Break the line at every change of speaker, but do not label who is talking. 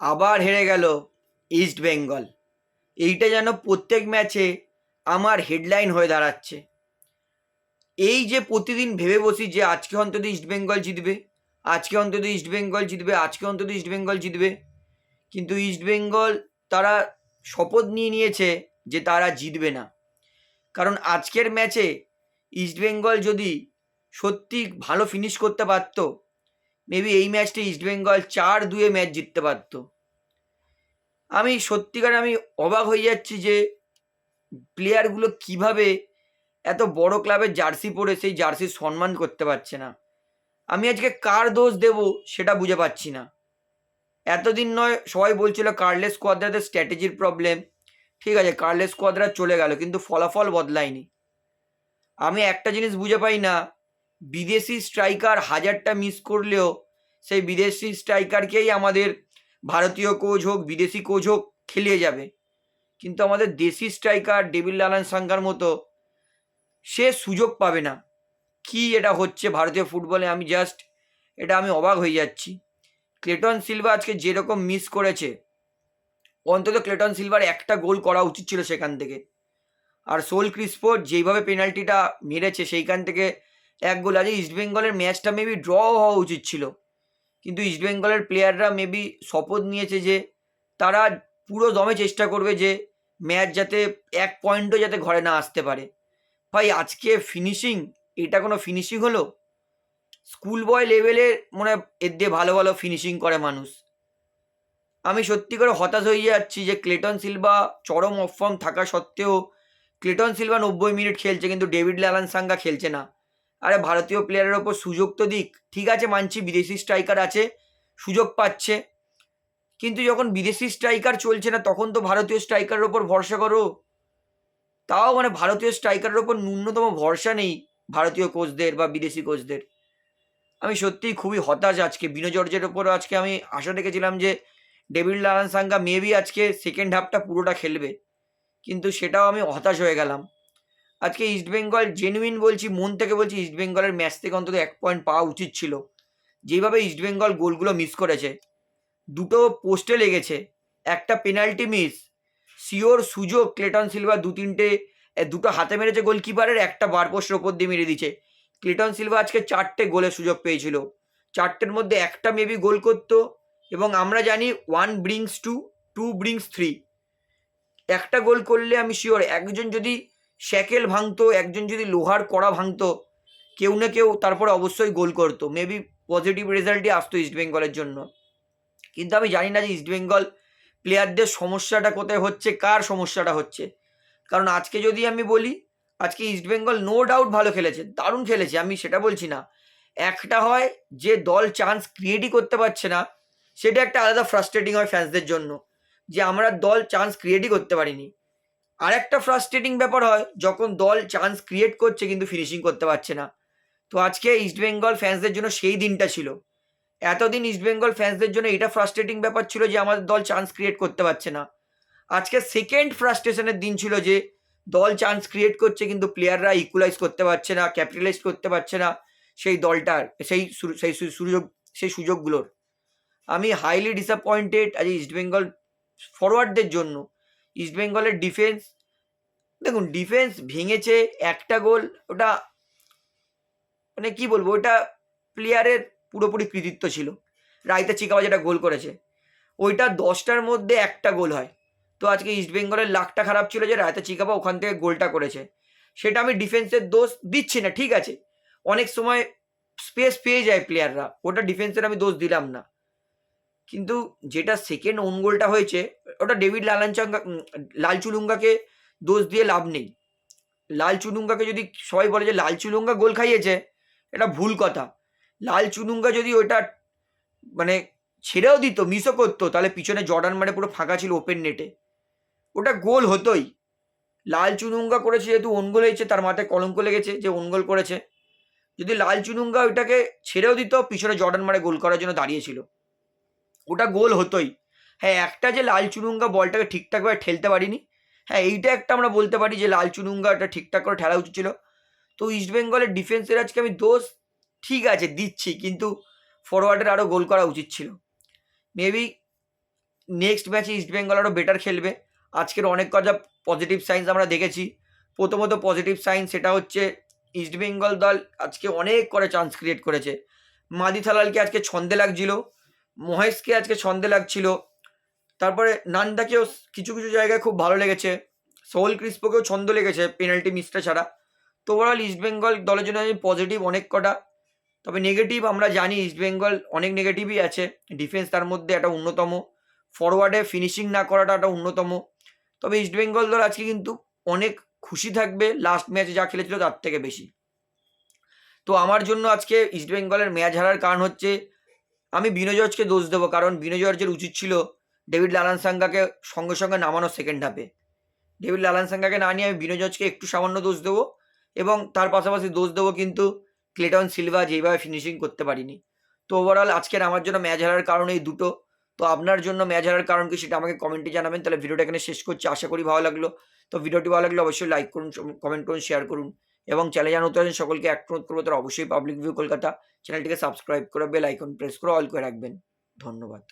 আবার হেরে গেল ইস্ট বেঙ্গল এইটা যেন প্রত্যেক ম্যাচে আমার হেডলাইন হয়ে দাঁড়াচ্ছে। এই যে প্রতিদিন ভেবে বসি যে আজকে অন্তত ইস্ট বেঙ্গল জিতবে, আজকে অন্তত ইস্ট বেঙ্গল জিতবে, আজকে অন্তত ইস্ট বেঙ্গল জিতবে। কিন্তু ইস্ট বেঙ্গল তারা শপথ নিয়ে নিয়েছে যে তারা জিতবে না। কারণ আজকের ম্যাচে ইস্ট বেঙ্গল যদি সত্যি ভালো ফিনিশ করতে পারতো মেবি এই ম্যাচটি ইস্ট বেঙ্গল চার দুয়ে ম্যাচ জিততে পারতো। আমি সত্যিকার আমি অবাক হয়ে যাচ্ছি যে প্লেয়ারগুলো কীভাবে এত বড় ক্লাবের জার্সি পরে সেই জার্সির সম্মান করতে পারছে না। আমি আজকে কার দোষ দেব সেটা বুঝে পাচ্ছি না। এতদিন নয়, সবাই বলছিল কার্লেস কোয়াদ্রাদের স্ট্র্যাটেজির প্রবলেম ঠিক আছে কার্লেস কোয়াদ্রা চলে গেল, কিন্তু ফলাফল বদলায়নি। আমি একটা জিনিস বুঝে পাই না বিদেশি স্ট্রাইকার হাজারটা মিস করলেও সেই বিদেশি স্ট্রাইকারকেই আমাদের ভারতীয় কোচ হোক, বিদেশি কোচ হোক খেলিয়ে যাবে। কিন্তু আমাদের দেশি স্ট্রাইকার ডেভিড লালান সাঙ্গার মতো সে সুযোগ পাবে না। কি এটা হচ্ছে ভারতীয় ফুটবলে? আমি জাস্ট এটা আমি অবাক হয়ে যাচ্ছি। ক্লেটন সিলভা আজকে যেরকম মিস করেছে, অন্তত ক্লেটন সিলভার একটা গোল করা উচিত ছিল সেখান থেকে। আর সোল ক্রিস্পো যেইভাবে পেনাল্টিটা মেরেছে, সেইখান থেকে এক গোল আছে ইস্টবেঙ্গলের ম্যাচটা মেবি ড্র হওয়া উচিত ছিল। কিন্তু ইস্টবেঙ্গলের প্লেয়াররা মেবি শপথ নিয়েছে যে, তারা পুরো দমে চেষ্টা করবে যে ম্যাচ যাতে এক পয়েন্টও যাতে ঘরে না আসতে পারে। ভাই, আজকে ফিনিশিং এটা কোনো ফিনিশিং হলো? স্কুল বয় লেভেলের মনে এর দিয়ে ভালো ভালো ফিনিশিং করে মানুষ। আমি সত্যি করে হতাশ হয়ে যাচ্ছি যে ক্লেটন সিলভা চরম অফর্ম থাকা সত্ত্বেও ক্লেটন সিলভা নব্বই মিনিট খেলছে, কিন্তু ডেভিড লালান সাঙ্গা খেলছে না। আরে ভারতীয় প্লেয়ারের ওপর সুযোগ তো দিক। ঠিক আছে, মানছি, বিদেশি স্ট্রাইকার আছে, সুযোগ পাচ্ছে। কিন্তু যখন বিদেশি স্ট্রাইকার চলছে না, তখন তো ভারতীয় স্ট্রাইকারের ওপর ভরসা করো। তাও মানে ভারতীয় স্ট্রাইকারের ওপর ন্যূনতম ভরসা নেই ভারতীয় কোচদের বা বিদেশি কোচদের আমি সত্যিই খুবই হতাশ আজকে বিনোজর্জের ওপর আজকে আমি আশা রেখেছিলাম যে, ডেভিড লালান সাঙ্গা মেবি আজকে সেকেন্ড হাফটা পুরোটা খেলবে। কিন্তু সেটাও আমি হতাশ হয়ে গেলাম। আজকে ইস্টবেঙ্গল জেনুইন বলছি, মন থেকে বলছি ইস্টবেঙ্গলের ম্যাচ থেকে অন্তত এক পয়েন্ট পাওয়া উচিত ছিল। যেভাবে ইস্টবেঙ্গল গোলগুলো মিস করেছে, দুটো পোস্টে লেগেছে, একটা পেনাল্টি মিস শিওর সুযোগ ক্লেটন সিলভা দু তিনটে দুটো হাতে মেরেছে গোলকিপারের একটা বার পোস্টের ওপর দিয়ে মেরে দিচ্ছে ক্লেটন সিলভা আজকে চারটে গোলের সুযোগ পেয়েছিল। চারটের মধ্যে একটা মেবি গোল করতো এবং আমরা জানি one brings two two brings three একটা গোল করলে আমি শিওর একজন যদি শ্যাকেল ভাঙতো, একজন যদি লোহার কড়া ভাঙতো, কেউ না কেউ তারপরে অবশ্যই গোল করতো। মেবি পজিটিভ রেজাল্টই আসতো ইস্টবেঙ্গলের জন্য। কিন্তু আমি জানি না যে ইস্টবেঙ্গল প্লেয়ারদের সমস্যাটা কোথায় হচ্ছে, কার সমস্যাটা হচ্ছে। কারণ আজকে যদি আমি বলি, আজকে ইস্টবেঙ্গল নো ডাউট ভালো খেলেছে, দারুণ খেলেছে, আমি সেটা বলছি না। একটা হয় যে দল চান্স ক্রিয়েটই করতে পারছে না, সেটা একটা আলাদা ফ্রাস্ট্রেটিং হয় ফ্যান্সদের জন্য। যে আমরা দল চান্স ক্রিয়েটই করতে পারিনি। আর একটা ফ্রাস্ট্রেটিং ব্যাপার হয়, যখন দল চান্স ক্রিয়েট করছে কিন্তু ফিনিশিং করতে পারছে না। তো আজকে ইস্টবেঙ্গল ফ্যান্সদের জন্য সেই দিনটা ছিল। এতদিন ইস্টবেঙ্গল ফ্যান্সদের জন্য এটা ফ্রাস্ট্রেটিং ব্যাপার ছিল যে আমাদের দল চান্স ক্রিয়েট করতে পারছে না। আজকে সেকেন্ড ফ্রাস্ট্রেশনের দিন ছিল যে দল চান্স ক্রিয়েট করছে কিন্তু প্লেয়াররা ইকুয়ালাইজ করতে পারছে না ক্যাপিটালাইজ করতে পারছে না সেই দলটার সেই সেই সুযোগ সেই সুযোগগুলোর। আমি হাইলি ডিসঅ্যাপয়েন্টেড আজ ইস্টবেঙ্গল ফরওয়ার্ডদের জন্য। ইস্টবেঙ্গলের ডিফেন্স দেখুন ডিফেন্স ভেঙেছে একটা গোল, ওটা মানে কি বলব, ওটা প্লেয়ারের পুরোপুরি কৃতিত্ব ছিল। রাইতা চিকাবা যেটা গোল করেছে, ওইটা দশটার মধ্যে একটা গোল হয়। তো আজকে ইস্টবেঙ্গলের লাকটা খারাপ ছিল যে রায়তা চিকাবা ওখান থেকে গোলটা করেছে। সেটা আমি ডিফেন্সের দোষ দিচ্ছি না, ঠিক আছে। অনেক সময় স্পেস পেয়ে যায় প্লেয়াররা ওটা ডিফেন্সের আমি দোষ দিলাম না। কিন্তু যেটা সেকেন্ড ওন গোলটা হয়েছে ওটা ডেভিড লালানচাঙ্গা উম, লাল চুলুঙ্গাকে দোষ দিয়ে লাভ নেই। লাল চুলুঙ্গাকে যদি সবাই বলে যে লাল চুলুঙ্গা গোল খাইয়েছে এটা ভুল কথা। লাল চুলুঙ্গা যদি ওটা মানে ছেড়েও দিত মিসও করতো তাহলে পিছনে জর্ডান মানে পুরো ফাঁকা ছিল ওপেন নেটে ওটা গোল হতোই। লাল চুনুঙ্গা করেছে যেহেতু অনগোল হয়েছে তার মাথায় কলঙ্ক লেগেছে যে অনগোল করেছে। যদি লাল চুনুঙ্গা ওইটাকে ছেড়েও দিত পিছনে জর্ডান মারে গোল করার জন্য দাঁড়িয়েছিল। ওটা গোল হতোই। হ্যাঁ একটা যে লাল চুনুঙ্গা বলটাকে ঠিকঠাকভাবে ঠেলতে পারিনি। হ্যাঁ এইটা একটা আমরা বলতে পারি যে লাল চুনুঙ্গা এটা ঠিকঠাক করে ঠেলা উচিত ছিল। তো ইস্টবেঙ্গলের ডিফেন্সের আজকে আমি দোষ ঠিক আছে, দিচ্ছি, কিন্তু ফরওয়ার্ডের আরও গোল করা উচিত ছিল। মেবি নেক্সট ম্যাচে ইস্ট বেঙ্গল আরও বেটার খেলবে। আজকের অনেক কথা পজিটিভ সাইন্স আমরা দেখেছি। প্রথমত পজিটিভ সাইন্স সেটা হচ্ছে ইস্ট বেঙ্গল দল আজকে অনেক করে চান্স ক্রিয়েট করেছে। মাদি থালালকে আজকে ছন্দে লাগছিল। মহেশকে আজকে ছন্দে লাগছিল। তারপরে নান্দাকেও কিছু কিছু জায়গায় খুব ভালো লেগেছে। সোহল ক্রিস্পোকেও ছন্দ লেগেছে পেনাল্টি মিসটা ছাড়া। তো ওভারঅল ইস্ট বেঙ্গল দলের জন্য আমি পজিটিভ অনেক কটা। তবে নেগেটিভ আমরা জানি ইস্ট বেঙ্গল অনেক নেগেটিভই আছে। ডিফেন্স তার মধ্যে একটা অন্যতম। ফরওয়ার্ডে ফিনিশিং না করাটা একটা অন্যতম। তবে ইস্ট বেঙ্গল দল আজকে কিন্তু অনেক খুশি থাকবে লাস্ট ম্যাচে যা খেলেছিল তার থেকে বেশি। তো আমার জন্য আজকে ইস্ট বেঙ্গলের ম্যাচ হারার কারণ হচ্ছে আমি বিনয় জর্জকে দোষ দেবো। কারণ বিনয় জর্জের উচিত ছিল ডেভিড লালান সাঙ্গাকে সঙ্গে সঙ্গে নামানো সেকেন্ড হাফে ডেভিড লালান সাঙ্গাকে না নিয়ে আমি বিনয় জর্জকে একটু সামান্য দোষ দেবো এবং তার পাশাপাশি দোষ দেবো কিন্তু ক্লেটন সিলভা যেভাবে ফিনিশিং করতে পারিনি। তো ওভারঅল আজকের আমার জন্য ম্যাচ হারার কারণ এই দুটো। তো আপনার জন্য ম্যাচ হারার কারণ কি সেটা আমাকে কমেন্টে জানাবেন। তাহলে ভিডিওটা এখানে শেষ করছি। আশা করি ভালো লাগল। তো ভিডিওটি ভালো লাগলে অবশ্যই লাইক করুন কমেন্ট করুন শেয়ার করুন এবং চ্যানেল জানাতে আছেন সকলকে অনুরোধ করব। তারা অবশ্যই পাবলিক ভিউ কলকাতা। চ্যানেলটিকে সাবস্ক্রাইব করে বেল আইকন প্রেস করে অল করে রাখবেন। ধন্যবাদ।